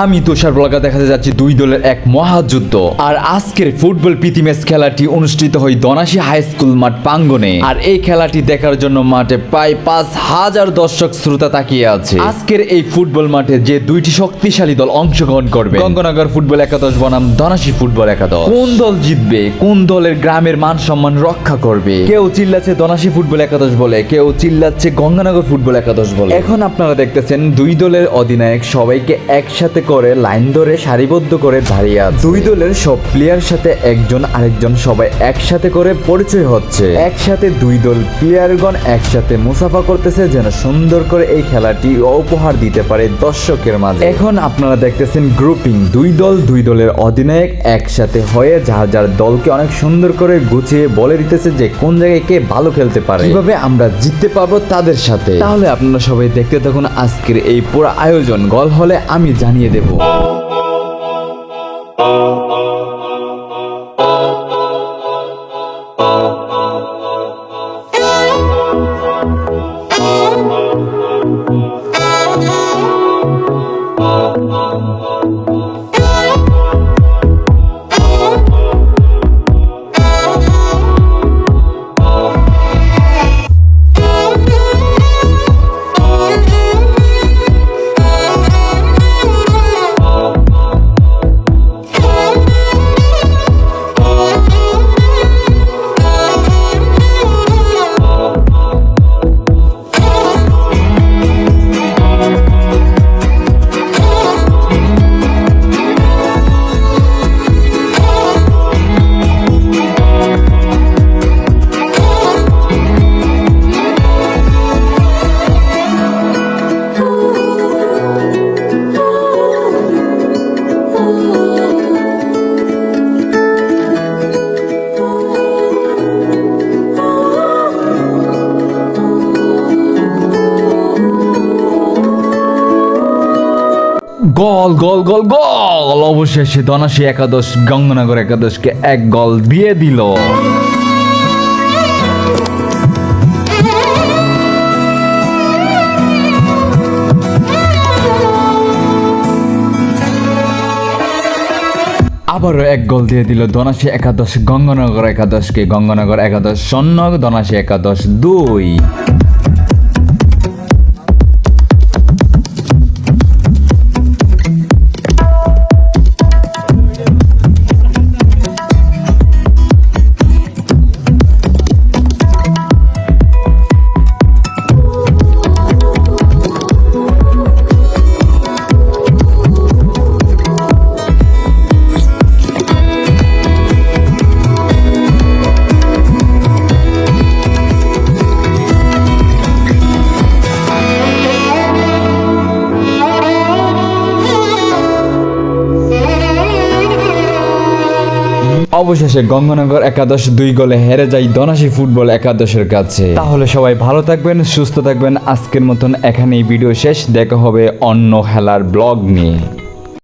আমি তুষার ব্লগা দেখাতে যাচ্ছি দুই দলের এক মহাযুদ্ধ। আর আজকের ফুটবল প্রীতি ম্যাচ খেলাটি অনুষ্ঠিত হয় দনাশি হাই স্কুল মাঠ প্রাঙ্গনে আর এই খেলাটি দেখার জন্য মাঠে প্রায় পাঁচ হাজার দর্শক শ্রোতা তাকিয়ে আছে। আজকের এই ফুটবল মাঠে যে দুইটি শক্তিশালী দল অংশগ্রহণ করবে, গঙ্গনগর ফুটবল একাদশ বনাম দনাশি ফুটবল একাদশ। কোন দল জিতবে, কোন দলের গ্রামের মান সম্মান রক্ষা করবে? কেউ চিল্লাচ্ছে দনাশি ফুটবল একাদশ বলে, কেউ চিল্লাচ্ছে গঙ্গানগর ফুটবল একাদশ বলে। এখন আপনারা দেখতেছেন দুই দলের অধিনায়ক সবাইকে একসাথে করে লাইন ধরে সারিবদ্ধ করে দাঁড়িয়ে আছে। দুই দলের সব প্লেয়ার সাথে একজন আরেকজন সবাই একসাথে করে পরিচয় হচ্ছে। একসাথে দুই দল প্লেয়ারগণ একসাথে মুসাফা করতেছে যেন সুন্দর করে এই খেলাটি উপহার দিতে পারে দর্শকের মাঝে। এখন আপনারা দেখতেছেন গ্রুপিং দুই দল দুই দলের অধিনায়ক একসাথে হয়ে যার যার দলকে অনেক সুন্দর করে গুছিয়ে বলে দিতেছে যে কোন জায়গায় কে ভালো খেলতে পারে। কীভাবে আমরা জিততে পারব তাদের সাথে। তাহলে আপনারা সবাই দেখতে থাকুন আজকের এই পুরো আয়োজন। গল হলে আমি জানিয়ে দেব। গল গল গল গল। অবশেষে ধনাশী একাদশ, গঙ্গনগর একাদশকে এক গল দিয়ে দিল। আবারও এক গোল দিয়ে দিল ধনাশী একাদশ, গঙ্গনগর একাদশকে। গঙ্গনগর একাদশ শূন্য, ধনাশী একাদশ দুই। অবশেষে গঙ্গনগর একাদশ দুই গোলে হেরে যায় দনাশি ফুটবল একাদশের কাছে। তাহলে সবাই ভালো থাকবেন, সুস্থ থাকবেন। আজকের মতন এখানেই ভিডিও শেষ। দেখা হবে অন্য খেলার ব্লগ নিয়ে।